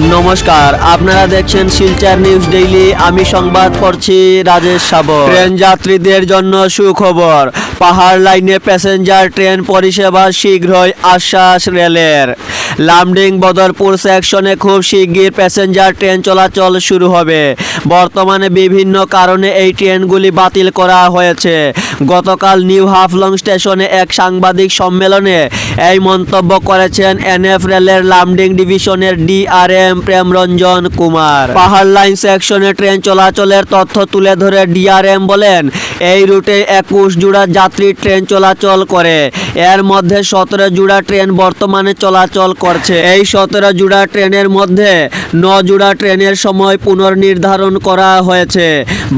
নমস্কার, আপনারা দেখছেন শিলচর নিউজ ডেইলি। আমি সংবাদ পড়ছি রাজেশ সাবর। ট্রেন যাত্রীদের জন্য সুখবর। পাহাড় লাইনে প্যাসেঞ্জার ট্রেন পরিষেবা শীঘ্রই আশ্বাস রেলের। লামডিং বদরপুর সেকশনে খুব শিগগির প্যাসেঞ্জার ট্রেন চলাচল শুরু হবে। বর্তমানে বিভিন্ন কারণে এই ট্রেনগুলি বাতিল করা হয়েছে। গতকাল নিউ হাফলং স্টেশনে এক সাংবাদিক সম্মেলনে এই মন্তব্য করেছেন এনএফ রেলের লামডিং ডিভিশনের ডিআরএম প্রেমরঞ্জন কুমার। পাহাড় লাইন সেকশনে ট্রেন চলাচলের তথ্য তুলে ধরে ডিআরএম বলেন, এই রুটে একুশ জোড়া যাত্রী ট্রেন চলাচল করে। এর মধ্যে সতেরো জোড়া ট্রেন বর্তমানে চলাচল করছে। এই সতেরো জোড়া ট্রেনের মধ্যে ন জোড়া ট্রেনের সময় পুনর্নির্ধারণ করা হয়েছে।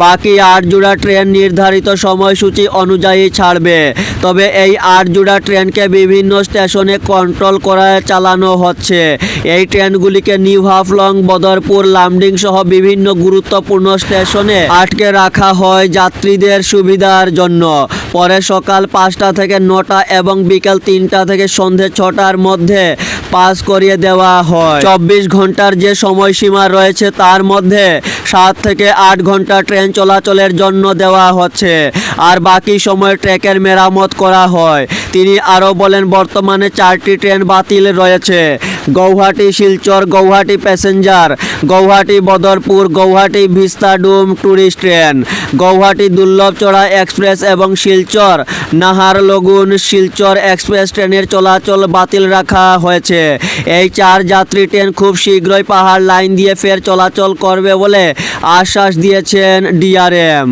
বাকি আট জোড়া ট্রেন নির্ধারিত সময়সূচি অনুযায়ী ছাড়বে। তবে এই আট জোড়া ট্রেনকে বিভিন্ন স্টেশনে কন্ট্রোল করে চালানো হচ্ছে। এই ট্রেনগুলিকে নিউ হাফলং বদরপুর, লামডিং সহ বিভিন্ন গুরুত্বপূর্ণ স্টেশনে আটকে রাখা হয় যাত্রীদের সুবিধার জন্য। পরে সকাল পাঁচটা থেকে নটা এবং বিকাল তিনটা থেকে সন্ধে ছটার মধ্যে পাস করিয়ে দেওয়া হয়। চব্বিশ ঘণ্টার যে সময়সীমা রয়েছে তার মধ্যে সাত থেকে আট ঘণ্টা ট্রেন চলাচলের জন্য দেওয়া হচ্ছে। আর বাকি সময় ট্র্যাকের মেরামত করা হয়। তিনি আরও বলেন, বর্তমানে চারটি ট্রেন বাতিল রয়েছে। Guwahati, Silchar, Guwahati passenger, Guwahati Badarpur, Guwahati vistadome tourist train, Guwahati Durlabhchhara express এবং শিলচর, নাহারলগুন শিলচর এক্সপ্রেস ট্রেনের চলাচল বাতিল রাখা হয়েছে। এই চার যাত্রী ট্রেন খুব শীঘ্রই পাহাড় লাইন দিয়ে ফের চলাচল করবে বলে আশ্বাস দিয়েছেন ডিআরএম।